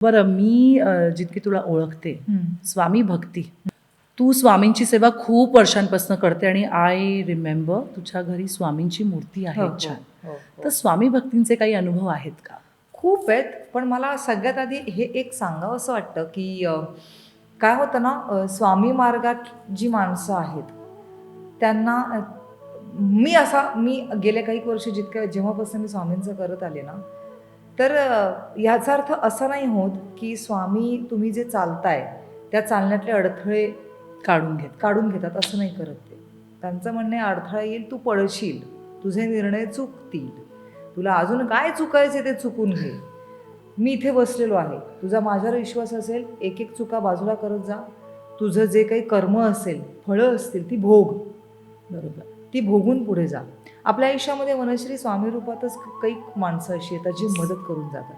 बरं मी जितकी तुला ओळखते स्वामी भक्ती. तू स्वामींची सेवा खूप वर्षांपासून करते आणि आय रिमेंबर तुझ्या घरी स्वामींची मूर्ती आहे हो, छान. हो, हो. तर स्वामी भक्तींचे काही अनुभव आहेत का? खूप आहेत पण मला सगळ्यात आधी हे एक सांगावं असं वाटतं की काय होतं ना स्वामी मार्गात जी माणसं आहेत त्यांना मी असा मी गेल्या काही वर्ष जितक्या जेव्हापासून मी स्वामींचं करत आले ना तर याचा ह्याचा अर्थ असा नाही होत की स्वामी तुम्ही जे चालताय त्या चालण्यातले अडथळे काढून घेत काढून घेतात असं नाही करत ते. त्यांचं म्हणणे अडथळा येईल तू पडशील तुझे निर्णय चुकतील. तुला अजून काय चुकायचे ते चुकून घे. मी इथे बसलेलो आहे. तुझा माझ्यावर विश्वास असेल एक एक चुका बाजूला करत जा. तुझं जे काही कर्म असेल फळं असतील ती भोग. बरोबर. ती भोगून पुढे जा. आपल्या आयुष्यामध्ये मनश्री स्वामी रूपातच काही माणसं अशी येतात जी मदत करून जातात.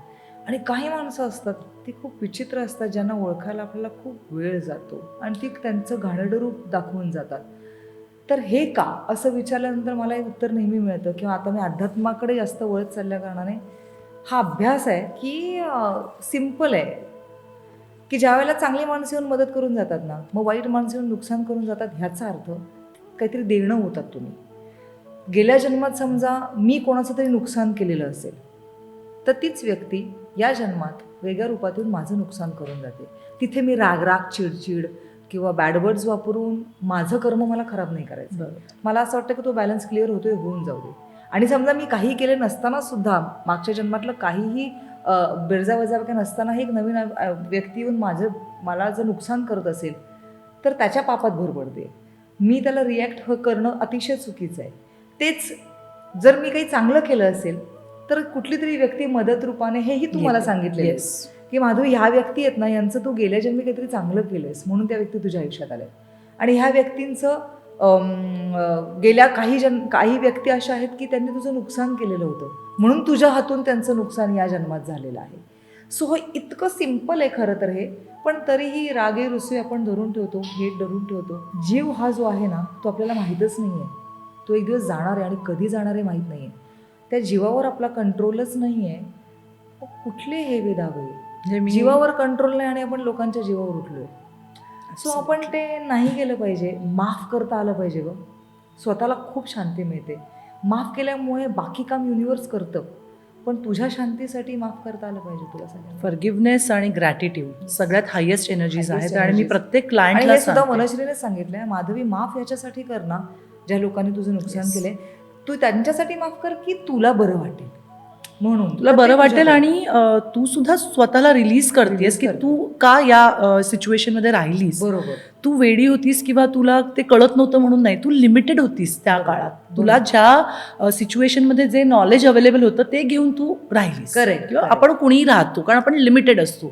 आणि काही माणसं असतात ती खूप विचित्र असतात ज्यांना ओळखायला आपल्याला खूप वेळ जातो आणि ती त्यांचं घाणेरडं रूप दाखवून जातात. तर हे का? असं विचारल्यानंतर मला एक उत्तर नेहमी मिळतं किंवा आता मी अध्यात्माकडे जास्त वळत चालल्या कारणाने हा अभ्यास आहे की सिंपल आहे. की ज्या वेळेला चांगली माणसं येऊन मदत करून जातात ना मग वाईट माणसं येऊन नुकसान करून जातात ह्याचा अर्थ काहीतरी देणं होतात तुम्ही. गेल्या जन्मात समजा मी कोणाचं तरी नुकसान केलेलं असेल तर तीच व्यक्ती या जन्मात वेगळ्या रूपात येऊन माझं नुकसान करून जाते. तिथे मी राग राग चिडचिड किंवा बॅड वर्ड्स वापरून माझं कर्म मला खराब नाही करायचं. मला असं वाटतं की तो बॅलन्स क्लिअर होतोय होऊन जाऊ दे. आणि समजा मी काही केले नसताना सुद्धा मागच्या जन्मातलं काहीही बिरजावजा नसताना एक नवीन व्यक्ती येऊन माझं मला जर नुकसान करत असेल तर त्याच्या पापात भर पडते. मी त्याला रिॲक्ट करणं अतिशय चुकीचं आहे. तेच जर मी काही चांगलं केलं असेल तर कुठली तरी व्यक्ती मदत रूपाने हेही तू मला सांगितले की माधवी ह्या व्यक्ती आहेत ना यांचं तू गेल्या जन्मी काहीतरी चांगलं केलंयस म्हणून त्या व्यक्ती तुझ्या आयुष्यात आल्या. आणि ह्या व्यक्तींचं गेल्या काही जन काही व्यक्ती अशा आहेत की त्यांनी तुझं नुकसान केलेलं होतं. म्हणून तुझ्या हातून त्यांचं नुकसान या जन्मात झालेलं आहे. सो हो इतकं सिंपल आहे खरं तर हे पण तरीही रागे रुसवे आपण धरून ठेवतो हेट धरून ठेवतो. जीव हा जो आहे ना तो आपल्याला माहीतच नाही आहे तो एक दिवस जाणार आहे आणि कधी जाणार आहे माहीत नाही आहे त्या जीवावर आपला कंट्रोलच नाही आहे कुठले हे वेदावे म्हणजे जीवावर कंट्रोल नाही आणि आपण लोकांच्या जीवावर उठलोय. सो आपण ते नाही केलं पाहिजे. माफ करता आलं पाहिजे ग. स्वतःला खूप शांती मिळते. माफ केल्यामुळे बाकी काम युनिवर्स करतं. पण तुझ्या शांतीसाठी माफ करता आलं पाहिजे तुला सगळ्यांना. फॉरगिव्हनेस आणि ग्रॅटिट्यूड सगळ्यात हायेस्ट एनर्जीज आहेत आणि मी. प्रत्येक क्लायंटला सुद्धा मनश्रीने सांगितलंय माधवी माफ याच्यासाठी कर ना. ज्या लोकांनी तुझं नुकसान Yes. केलंय तू त्यांच्यासाठी माफ कर की तुला बरं वाटेल म्हणून तुला बरं वाटेल. आणि तू सुद्धा स्वतःला रिलीज करतेस की. तू का या सिच्युएशनमध्ये राहिलीस बरोबर तू वेडी होतीस किंवा तुला ते कळत नव्हतं म्हणून नाही तू लिमिटेड होतीस त्या काळात तुला ज्या सिच्युएशनमध्ये जे नॉलेज अवेलेबल होतं ते घेऊन तू राहिलीस Correct, किंवा. आपण कुणीही राहतो कारण आपण लिमिटेड असतो